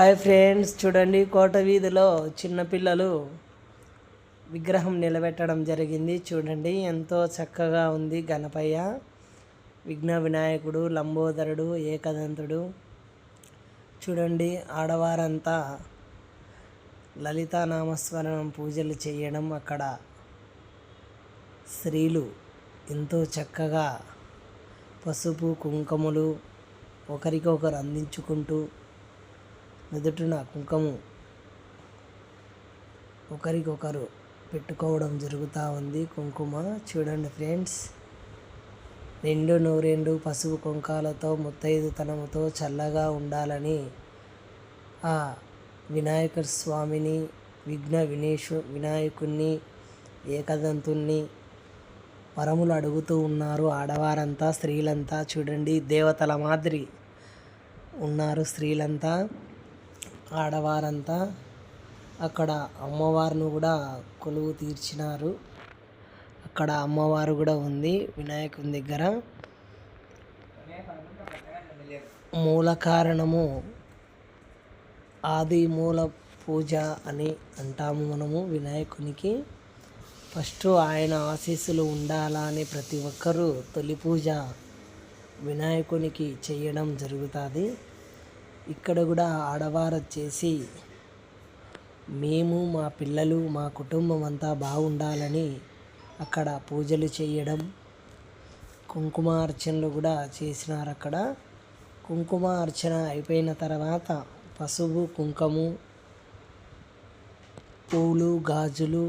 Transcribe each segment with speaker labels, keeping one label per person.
Speaker 1: Hi friends చూడండి కోట వీధిలో చిన్నపిల్లలు విగ్రహం నిలబెట్టడం జరిగింది. చూడండి ఎంతో చక్కగా ఉంది గణపయ్య. విఘ్న వినాయకుడు లంబోదరుడు ఏకదంతుడు. చూడండి ఆడవారంతా లలితానామస్మరణం పూజలు చేయడం అక్కడ. స్త్రీలు ఎంతో చక్కగా పసుపు కుంకుమలు ఒకరికొకరు అందించుకుంటూ నుదుటిన కుంకుమ ఒకరికొకరు పెట్టుకోవడం జరుగుతూ ఉంది. కుంకుమ చూడండి ఫ్రెండ్స్. రెండు నూరెండు పసుపు కుంకాలతో ముత్తైదుతనముతో చల్లగా ఉండాలని ఆ వినాయక స్వామిని విఘ్న వినేషు వినాయకుణ్ణి ఏకదంతుణ్ణి వరములు అడుగుతూ ఉన్నారు. ఆడవారంతా స్త్రీలంతా చూడండి. దేవతల మాదిరి ఉన్నారు స్త్రీలంతా. ఆడవారంతా అక్కడ అమ్మవారిని కూడా కొలువు తీర్చినారు. అక్కడ అమ్మవారు కూడా ఉంది వినాయకుని దగ్గర. మూల కారణము ఆది మూల పూజ అని అంటాము మనము వినాయకునికి. ఫస్ట్ ఆయన ఆశీస్సులు ఉండాలా అని ప్రతి ఒక్కరూ తొలి పూజ వినాయకునికి చేయడం జరుగుతుంది. ఇక్కడ కూడా ఆడవారు వచ్చేసి మేము మా పిల్లలు మా కుటుంబం అంతా బాగుండాలని అక్కడ పూజలు చేయడం కుంకుమార్చనలు కూడా చేసినారు అక్కడ. కుంకుమ అర్చన అయిపోయిన తర్వాత పసుపు కుంకుము పూలు గాజులు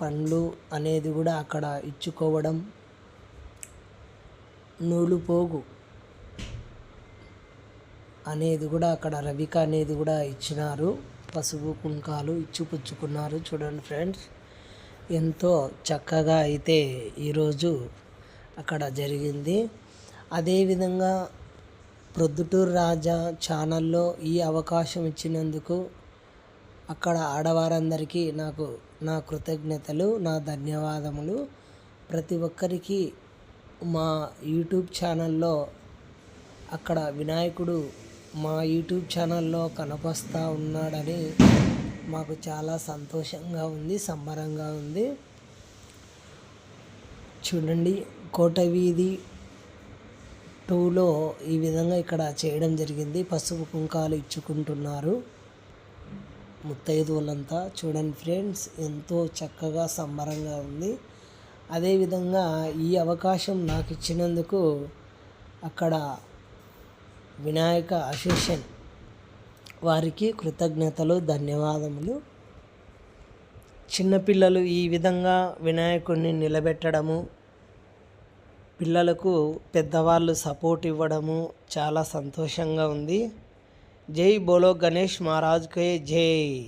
Speaker 1: పండ్లు అనేది కూడా అక్కడ ఇచ్చుకోవడం నూలు పోగు అనేది కూడా అక్కడ రవిక అనేది కూడా ఇచ్చినారు. పసుపు కుంకాలు ఇచ్చిపుచ్చుకున్నారు. చూడండి ఫ్రెండ్స్ ఎంతో చక్కగా అయితే ఈరోజు అక్కడ జరిగింది. అదేవిధంగా ప్రొద్దుటూరు రాజా ఛానల్లో ఈ అవకాశం ఇచ్చినందుకు అక్కడ ఆడవారందరికీ నాకు నా కృతజ్ఞతలు నా ధన్యవాదములు. ప్రతి ఒక్కరికి మా యూట్యూబ్ ఛానల్లో అక్కడ వినాయకుడు మా యూట్యూబ్ ఛానల్లో కనపస్తా ఉన్నాడని మాకు చాలా సంతోషంగా ఉంది సంబరంగా ఉంది. చూడండి కోట వీధి టూలో ఈ విధంగా ఇక్కడ చేయడం జరిగింది. పసుపు కుంకాలు ఇచ్చుకుంటున్నారు ముత్తైదువులంతా. చూడండి ఫ్రెండ్స్ ఎంతో చక్కగా సంబరంగా ఉంది. అదేవిధంగా ఈ అవకాశం నాకు ఇచ్చినందుకు అక్కడ వినాయక అసోసియేషన్ వారికి కృతజ్ఞతలు ధన్యవాదములు. చిన్నపిల్లలు ఈ విధంగా వినాయకుడిని నిలబెట్టడము పిల్లలకు పెద్దవాళ్ళు సపోర్ట్ ఇవ్వడము చాలా సంతోషంగా ఉంది. జై బోలో గణేష్ మహారాజ్కే జై.